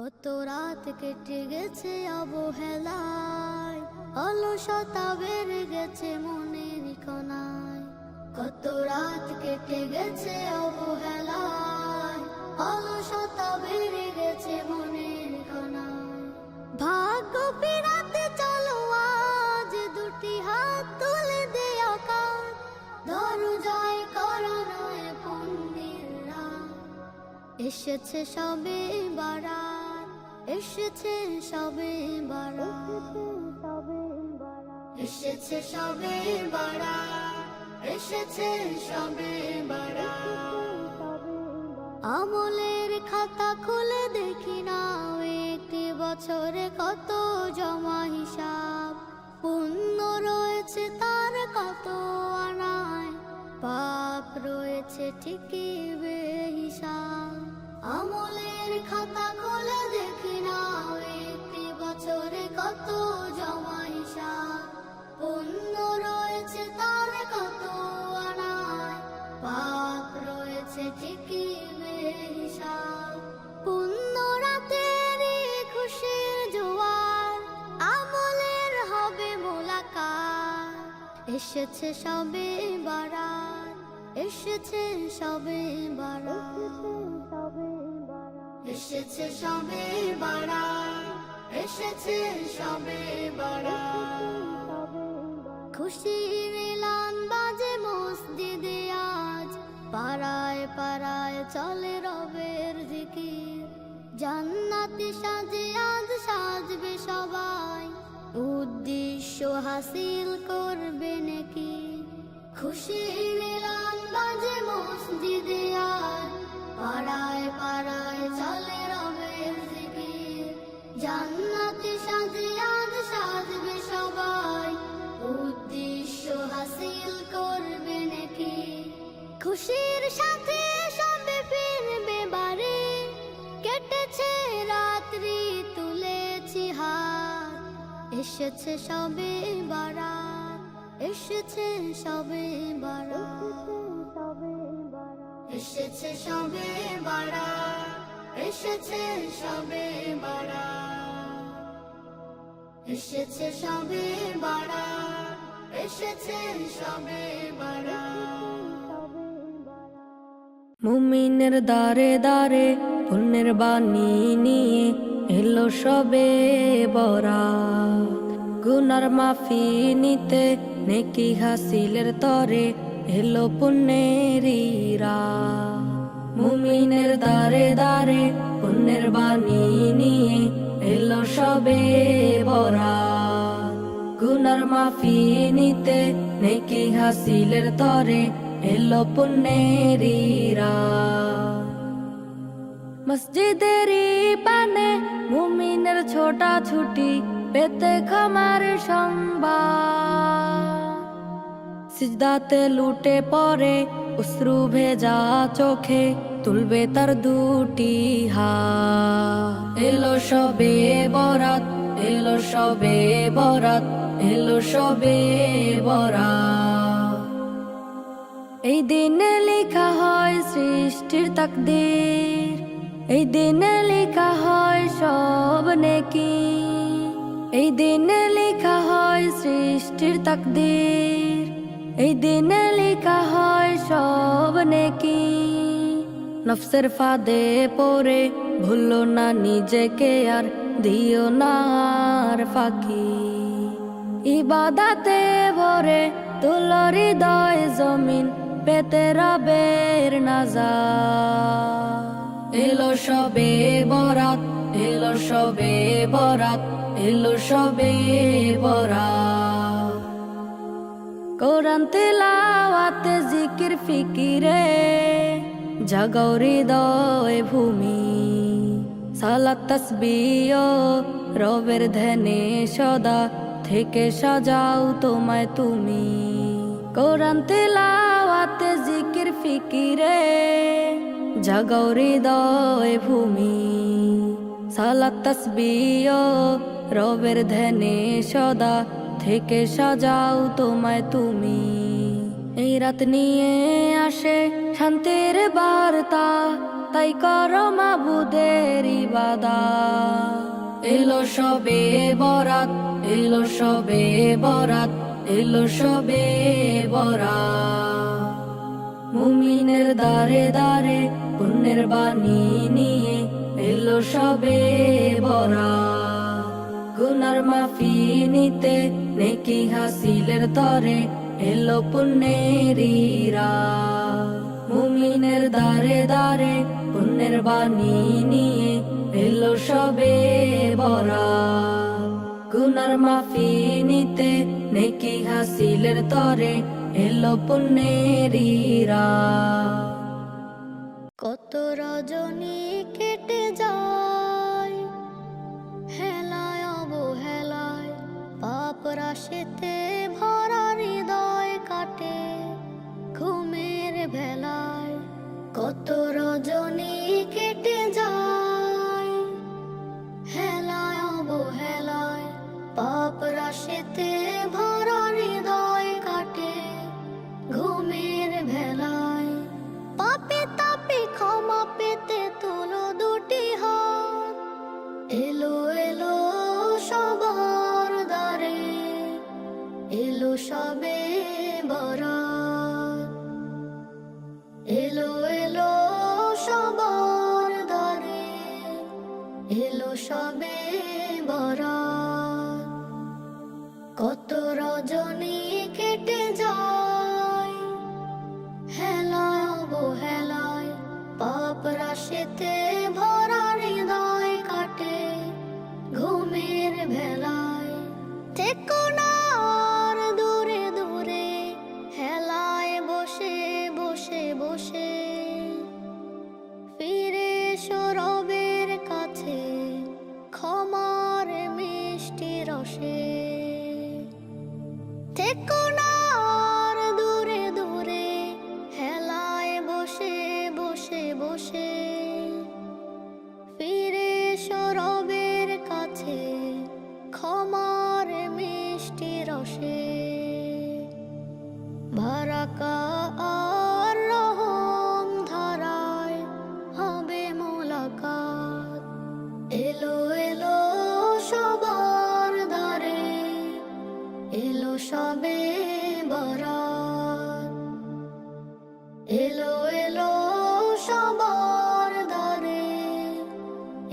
কত রাত কেটে গেছে অবহেলায়, অলসতা বেড়ে গেছে মনের কনায় কত রাত কেটে গেছে অবহেলায়, অলসতা বেড়ে গেছে মনের কনায় ভাগ্য ফিরাতে চলো, আজ দুটি হাত তুলে দেয়া কাজ দরজায় করানো এসেছে সবে বারাত। এসেছে সবে এসেছে সবে এসেছে সবে আমলের খাতা খুলে দেখি না একটি বছরে কত জমা হিসাব। পুণ্য রয়েছে তার কত আনায়, পাপ রয়েছে ঠিকই বেহিসাব। আমলের খাতা খুলে কত জমা হিসাব পুণ্য রয়েছে তার কত পাপ রয়েছে ঠিকই বেহিসাব পুণ্য খুশির জোয়ার আমলের হবে মোলাকাত। এসেছে সবে বারাত। এসেছে সবে বারাত। এসেছে সবে বারাত। এসেছে সবে বারাত খুশির এলান বাজে মসজিদে আজ। পাড়ায় পাড়ায় চলে রবের জিকির। জান্নাতি সাজে আজ সাজবে সবাই। উদ্দেশ্য হাসিল করবে নাকি? খুশির এলান বাজে মসজিদে আজ। পাড়ায় পাড়ায় জান্নাতি সাজে আজ সাজবে সবাই। উদ্দেশ্য হাসিল করবে খুশির সাথে সবে ফিরবে বাড়ি কেটেছে রাত্রি, তুলেছি হাত। এসেছে সবে বারাত, এসেছে সবে বারাত। এসেছে সবে বারাত, এসেছে সবে বারাত। এসেছে সবে বারাত এসেছে সবে বারাত মুমিনের দারে দারে পুণ্যের বাণী নিয়ে এলো সবে বরাত। গুনার মাফি নিতে নেকি হাসিলের তরে এলো পুণ্যের মুমিনের দারে দারে পুণ্যের বাণী নিয়ে এলো সবে বরাত। গুনার মাফি নিতে নেকি হাসিলের তরে এলো পুণ্যের মসজিদেরই পানে মুমিনের ছোটা ছুটি পেতে খামার সংবাদ সিজদাতে লুটে পরে উশ্রু ভেজা চোখে তুলবে তার দুটি হাত। এলো সবে বরাত, এলো সবে বরাত, এলো সবে বরাত। এই দিনে লেখা হয় সৃষ্টির তাকদীর। এই দিনে লেখা হয় সব নেকি। এই দিনে লেখা হয় সৃষ্টির তাকদীর। এই দিনে লেখা হয় সব নেকি। নফসের ফাঁদে পড়ে ভুলো না নিজেকে আর দিও না আর ফাঁকি। ইবাদাতে ভরে তুলো হৃদয় জমিন, পেতে রবের নাজা এলো সবে বরাত, এলো সবে বরাত, এলো সবে বরাত। কোরআন তেলাওয়াতে, জিকির, ফিকিরে জাগাও হৃদয় ভূমি, সালাত তসবিও রবের ধ্যানে সদা থেকে সাজাও তোমায় তুমি। কোরআন তেলাওয়াতে, জিকির, ফিকিরে জাগাও হৃদয় ভূমি, সালাত তসবিও রবের ধ্যানে সদা থেকে সাজাও তোমায় তুমি। এই রাত নিয়ে আসে শান্তির বার্তা, তাই কর মাবুদের ইবাদা। এলো সবে বরাত, এলো সবে বরাত, এলো সবে বরাত। মুমিনের দারে দারে পুণ্যের বাণী নিয়ে এলো সবে বরা গুনার মাফি নিতে নেকি হাসিলের তরে এলো পুণ্যের মুমিনের দারে দারে পুণ্যের বাণী নিয়ে এলো সবে বরা। গুনার মাফি নিতে নেকি হাসিলের তরে এলো পুণ্যেরা কত রজনী কেটে যায়, হেলায় অবহেলায়, পাপ রাশিতে সবে বরাত して。こ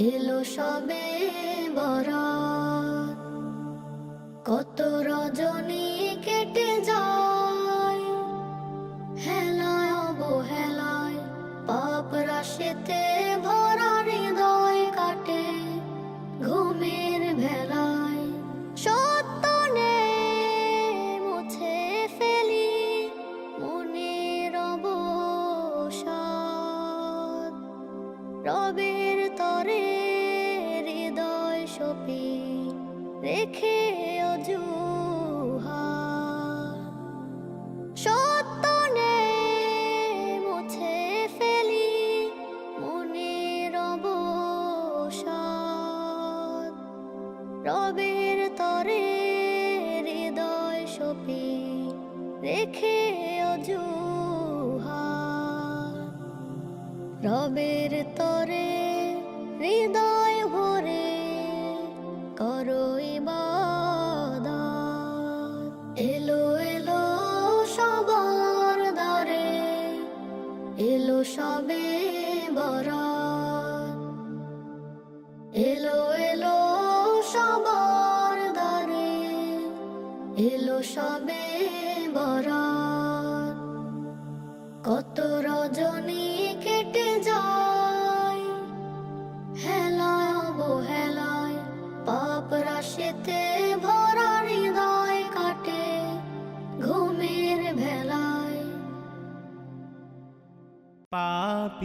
এলো সবে বর কত রজনী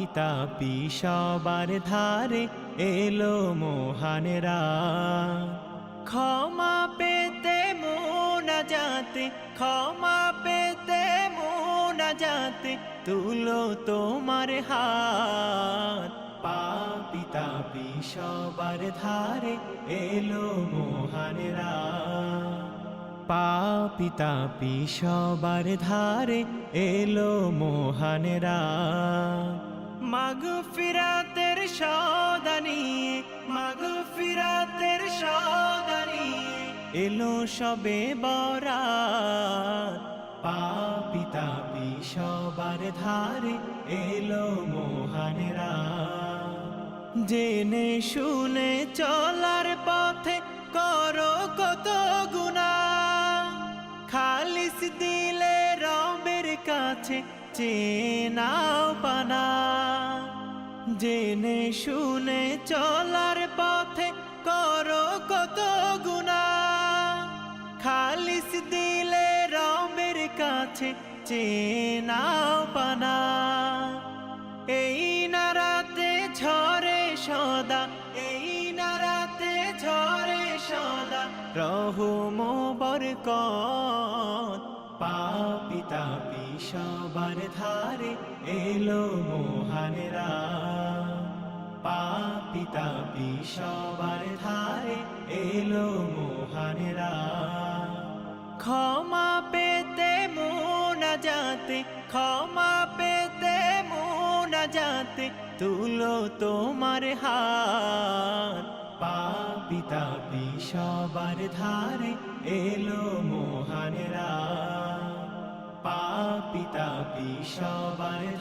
পাপিতাপি সবার ধারে এলো মোহানেরা ক্ষমা পেতে মোনা যাতে, ক্ষমা পেতে মোনা যাতে, তুলো তোমার হাত। পাপিতাপি সবার ধারে এলো মোহানেরা পাপিতাপি সবার ধারে এলো মোহানেরা মাগ ফিরাতের সদানি মাগ ফিরাতের সদানি এলো সবে বরাত। পাপি তাপি সবার ধারে এলো মোহানেরা জেনে শুনে চলার পথে করো কত গুণা খালিস দিলে রবের কাছে চেনাও পানা, জেনে শুনে চলার পথে করো কত গুণা। খালিস দিলে রবের কাছে চেনাও পানা। এই নারাতে ঝরে সদা, এই নারাতে ঝরে সদা। রহুম বরকত, পাপি তাপি সবার ধারে এলো মোহানেরা পাপি তাপি সবার ধারে এলো মোহানেরা ক্ষমা পেতে মোনা যাতে, ক্ষমা পেতে মোনা যাতে, তুলো তোমার হাত। পাপি তাপি সবার ধারে এলো মোহানেরা পাপি তাপি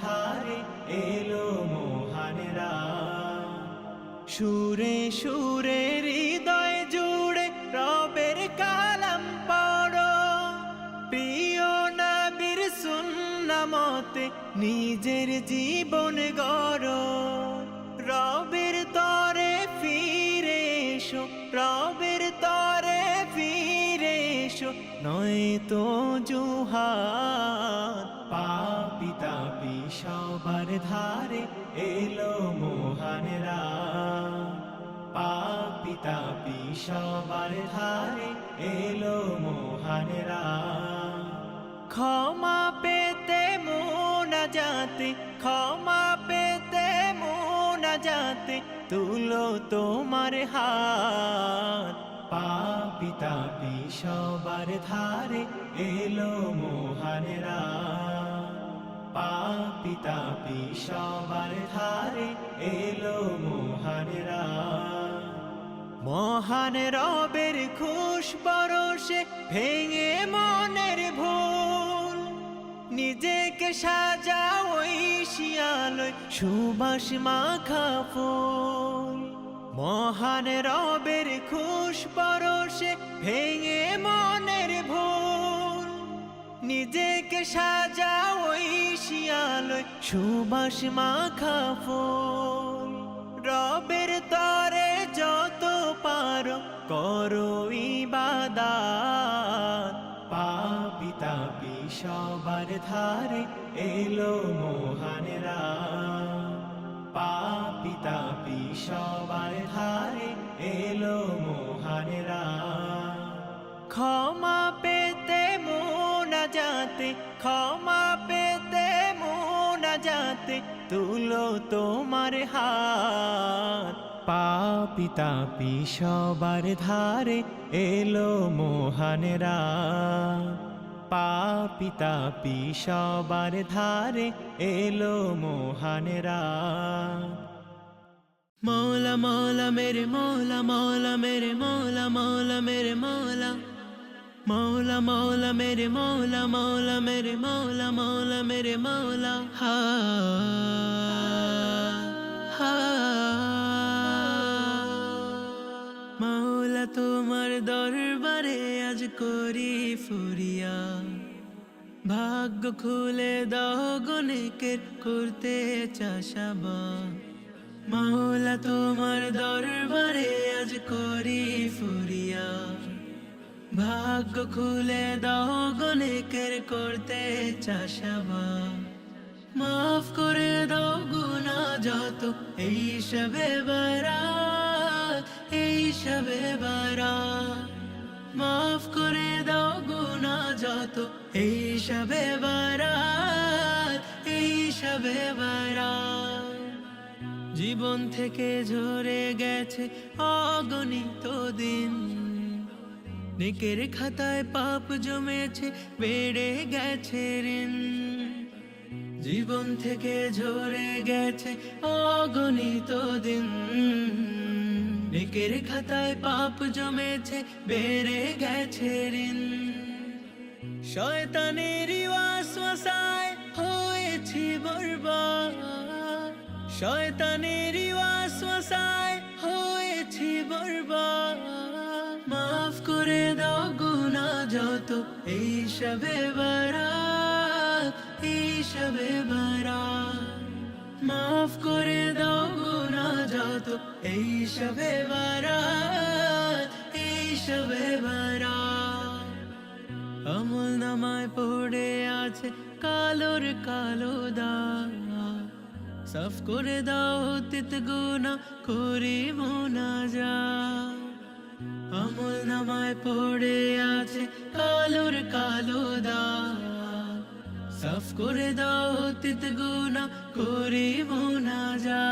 ধারে এলো মোহানেরা সুরে সুরে হৃদয় জুড়ে রবের কালাম পড়ো। প্রিয় নবীর সুন্নামতে নিজের জীবন গড়ো। রবের তরে ফিরে এসো, রবের তরে ফিরে এসো নয় তো জুহার সবার ধারে এলো মোহানেরা পাপি তাপি সবার ধারে এলো মোহানেরা ক্ষমা পেতে মোনা যাতে ক্ষমা পেতে মোনা যাতে তুলো তোমার হাত। পাপি তাপি সবার ধারে এলো মোহানেরা পাপি সবার ধারে এলো মোহানেরা মহান রবের খুশ পরশে ভেঙে মনের ভুল। নিজেকে সাজা ওই শিয়ালয় সুবাস মাখা ফুল। মহান রবের খুশ পরশে ভেঙে নিজেকে সাজাও ওই শিয়ালয়, সুবাস মাখা ফুল। রবের তরে যত পারো করো ইবাদাত। পাপি তাপি সবার ধারে এলো মোহানেরা পাপি তাপি সবার ধারে এলো মোহানেরা ক্ষমা পেতে ক্ষমা পেতে মোনা যাতে তুলো তোমার হাত। পাপি তাপি সবার ধারে এলো মোহানেরা পাপি তাপি সবার ধারে এলো মোহানেরা মৌলা মৌলা, মেরে মৌলা মৌলা, মেরে মৌলা মৌলা, মেরে মৌলা। মৌলা মৌলা মেরে মৌলা মৌলা মেরে মৌলা মৌলা মেরে মৌলা হা হা মৌলা তোমার দরবারে আজ করি ফুরিয়া ভাগ্য খুলে দাও গণেকের করতে চাষাবা মাওলা তোমার দরবারে আজ করি ফুরিয়া ভাগ্য খুলে দাও গণেকের করতে চাষাবা। মাফ করে দাও গুনা যত এই সবে বারাত, এই সবে বারাত। মাফ করে দাও গুনা যত এই সবে বারাত, এই সবে বারাত। জীবন থেকে ঝরে গেছে অগণিত দিন। নিকের খাতায় পাপ জমেছে, বেড়ে গেছে ঋণ। জীবন থেকে ঝরে গেছে অগণিত দিন। নেকের খাতায় পাপ জমেছে, বেড়ে গেছে ঋণ। শয়তানের ওয়াসওয়াসায় হয়েছি বরবাদ। শয়তানের ওয়াসওয়াসায় হয়েছি বরবাদ। করে দাও গুনাহ যত এই সবে বারাত এই সবে মাফ করে দাও গুনাহ যত এই সবে বারাত এই সবে বারাত। আমল নামায় পড়ে আছে কালোর কালো দাগ। সাফ করে দাও তিত গুনা করি মোনা যা নামায় পড়ে আছে কালোর কালো দাগ। সাফ করে দাও তিত গুনা করি মোনা যা।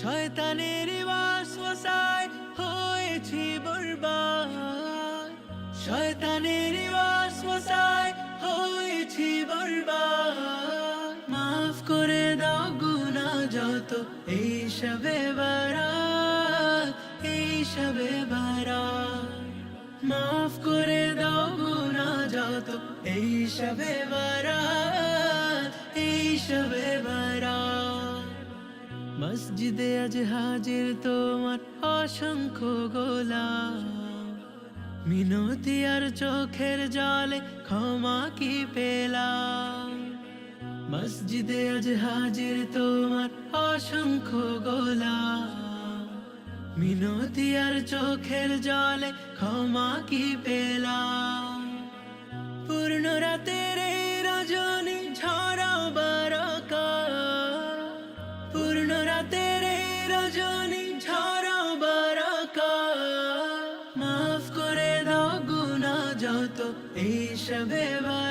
শয়তানের ওয়াসওয়াসায় হয়েছি বরবাদ। শয়তানের ওয়াসওয়াসায় হয়েছি বরবাদ। মাফ করে দাও গুনাহ যত এই সবে বারাত এই সবে মাফ করে দাও গুনাহ যত। এই সবে বারাত, এই সবে বারাত। মসজিদে আজ হাজির তোমার অসংখ্য গোলাম। মিনতি আর চোখের জলে ক্ষমা কি পেলাম? মসজিদে আজ হাজির তোমার অসংখ্য গোলাম। মিনতি আর চোখের জলে ক্ষমা কি পেলাম? পূর্ণ রাতের রজনী ঝরাও বারকা পূর্ণ রাতের রজনী ঝরাও বারকা মাফ করে দাও গুনা যত এই সবে বারাত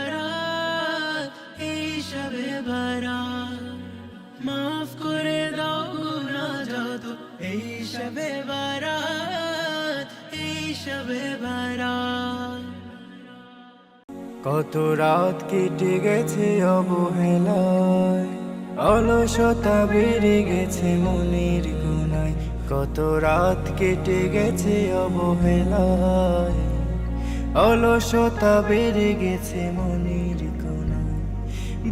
কত রাত কেটে গেছে অবহেলায়, অলসতা বেড়ে গেছে মনের গুনায় কত রাত কেটে গেছে অবহেলায়, অলসতা বেড়ে গেছে মনের গুনায়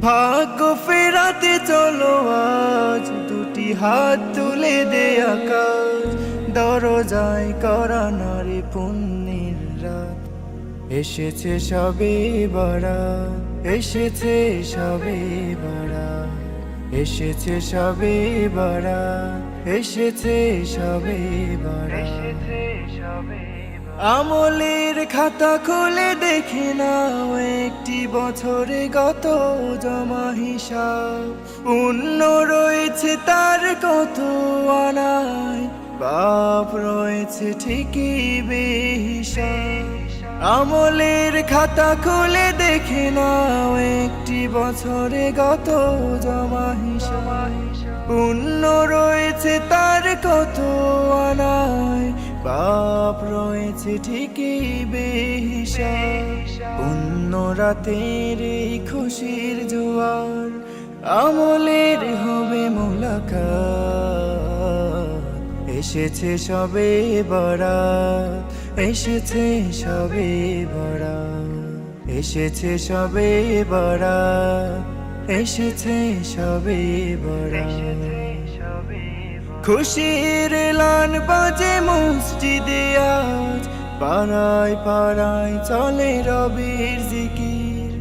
ভাগ্য ফেরাতে চলো আজ, দুটি হাত তুলে দে আকাশ, দরজায় করা নারী পুণ্যের রাত এসেছে সবে বড়া, এসেছে সবে বড়া, এসেছে সবে বড়া, এসেছে সবে বড়া। আমলের খাতা খুলে দেখে নাও, একটি বছরে গত জমা হিসাব। অন্য রয়েছে তার কত আনায়, বাপ রয়েছে ঠিকই বেহিসাব। আমলের খাতা খুলে দেখে নাও, একটি বছরে গত জমা হিসাব। পূর্ণ রয়েছে তার কত আনায় বাপ রয়েছে ঠিকই বেহিসাব। পূর্ণ রাতের এই খুশির জোয়ার, আমলের হবে মোলাকা এসেছে সবে বরাত। এসেছে সবে বরাত এসেছে সবে বড়া, এসেছে সবে বরাত খুশির লান বাজে মসজিদে আজ, পাড়ায় পাড়ায় চলে রবির জিকির।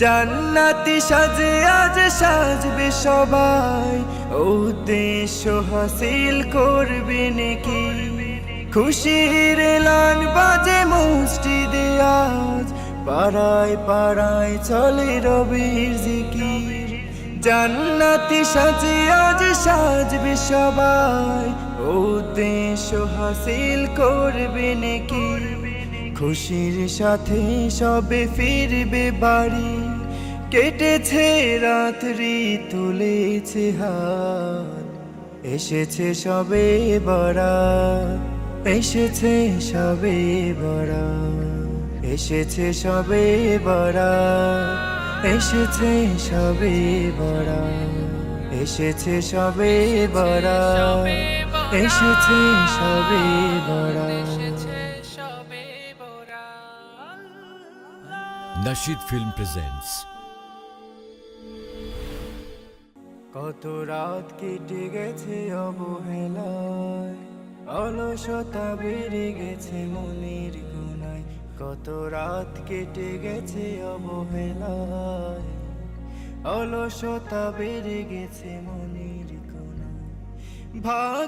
জান্নাতি সাজে আজ সাজবে সবাই, উদ্দেশ্য হাসিল করবে নাকি। খুশির লান বাজে মসজিদে আজ। পাড়ায় পাড়ায় চলে রবির জিকির। জান্নাতি সাজে আজ সাজবে সবাই। উদ্দেশ্য হাসিল করবে নাকি। খুশির সাথে সবে ফিরবে বাড়ি। কেটেছে রাত্রি, তুলেছে হাত এসেছে সবে বড়া এসেছে সবে বড়া এসেছে সবে বড়া এসেছে সবে বড়া এসেছে সবে বড়া এসেছে সবে বড়া। Nashid ফিল্ম presents কত রাত কেটে গেছে অবহেলায়। অলসতা বেড়ে গেছে মনের গুনায় কত রাত কেটে গেছে অবহেলায়। অলসতা বেড়ে গেছে মনের গুনায় ভাগ